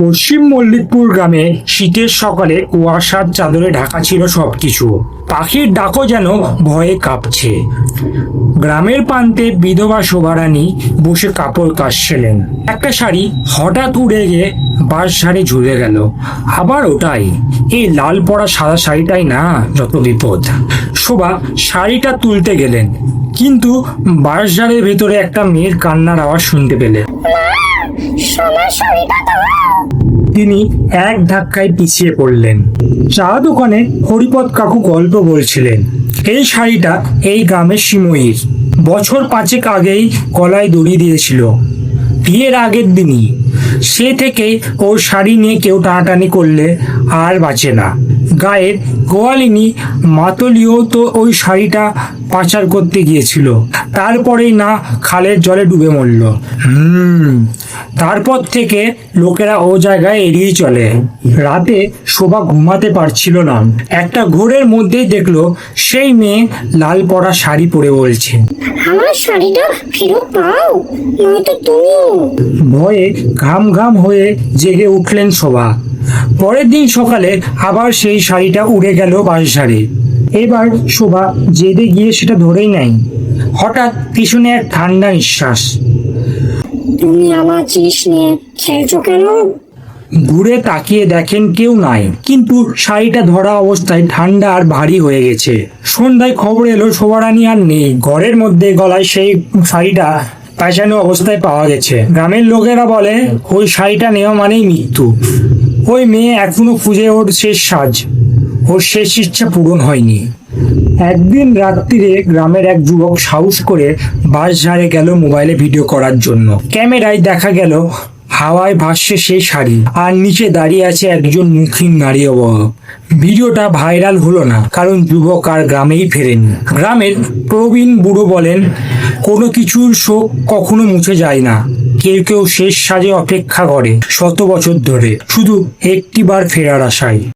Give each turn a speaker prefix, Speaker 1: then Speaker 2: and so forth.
Speaker 1: পশ্চিম মল্লিকপুর গ্রামে শীতের সকালে কুয়াশার চাদরে ঢাকা ছিল সবকিছু। পাখির ডাকও যেন ভয়ে কাঁপছে। গ্রামের প্রান্তে বিধবা শোভারানী বসে কাপড় কাশছিলেন একটা শাড়ি হঠাৎ উড়ে গিয়ে বাঁশ ঝাড়ে ঝুলে গেল। আবার ওটাই। এই লাল পড়া সাদা শাড়িটাই না, যত বিপদ। শোভা শাড়িটা তুলতে গেলেন, কিন্তু বাঁশঝাড়ের ভেতরে একটা মেয়ের কান্নার আওয়াজ শুনতে পেলেন। তিনি এক ধাক্কায় পিছিয়ে পড়লেন। চা দোকানে হরিপদ কাকু গল্প বলছিলেন, এই শাড়িটা এই গ্রামের সিময়ীর বছর পাঁচেক আগেই গলায় দড়ি দিয়েছিল। বিয়ের আগের দিনই। সে থেকে ওর শাড়ি নিয়ে কেউ টানাটানি করলে আর বাঁচে না। গায়ের গোয়ালিনী মাতলিও তো ওই শাড়িটা পাচার করতে গিয়েছিল। তারপরেই না খালের জলে ডুবে মরল। হুম। তারপর থেকে লোকেরা ও জায়গায় এড়িয়ে চলে। রাতে শোভা ঘুমাতে পারছিল না। একটা ঘোরের মধ্যেই দেখল সেই মেয়ে লাল পরা শাড়ি পরে বলছে
Speaker 2: আমার শাড়িটা ফেরত পাও নয়তো তুমিও
Speaker 1: ভয়ে ঘাম ঘাম হয়ে জেগে উঠলেন শোভা। পরের দিন সকালে আবার সেই শাড়িটা উড়ে গেল বাঁশঝাড়ে এবার শোভা জেদে গিয়ে সেটা ধরেই নাই হঠাৎ পিছনে এক ঠান্ডা নিঃশ্বাস।
Speaker 2: তুমি আমার জিনিস নিয়ে খেলছো কেন?
Speaker 1: ঘুরে তাকিয়ে দেখেন কেউ নাই। কিন্তু শাড়িটা ধরা অবস্থায় ঠান্ডা আর ভারী হয়ে গেছে। সন্ধ্যায় খবর এলো শোভারানী আর নেই। ঘরের মধ্যে গলায় সেই শাড়িটা পেঁচানো অবস্থায় পাওয়া গেছে। গ্রামের লোকেরা বলে ওই শাড়িটা নেওয়া মানেই মৃত্যু। ওই মেয়ে এখনও খুঁজে ওর শেষ সাজ। ওর শেষ ইচ্ছা পূরণ হয়নি। একদিন রাত্রিরে গ্রামের এক যুবক সাহস করে বাস ঝাড়ে গেল মোবাইলে ভিডিও করার জন্য। ক্যামেরায় দেখা গেল হাওয়ায় ভাসছে সেই শাড়ি আর নিচে দাঁড়িয়ে আছে একজন মুখীন নারী অবহ। ভিডিওটা ভাইরাল হলো না, কারণ যুবক আর গ্রামেই ফেরেনি। গ্রামের প্রবীণ বুড়ো বলেন, কোনো কিছুর শোক কখনো মুছে যায় না। কেউ কেউ শেষ সাজে অপেক্ষা করে শত বছর ধরে। শুধু একটিবার ফেরার আশায়।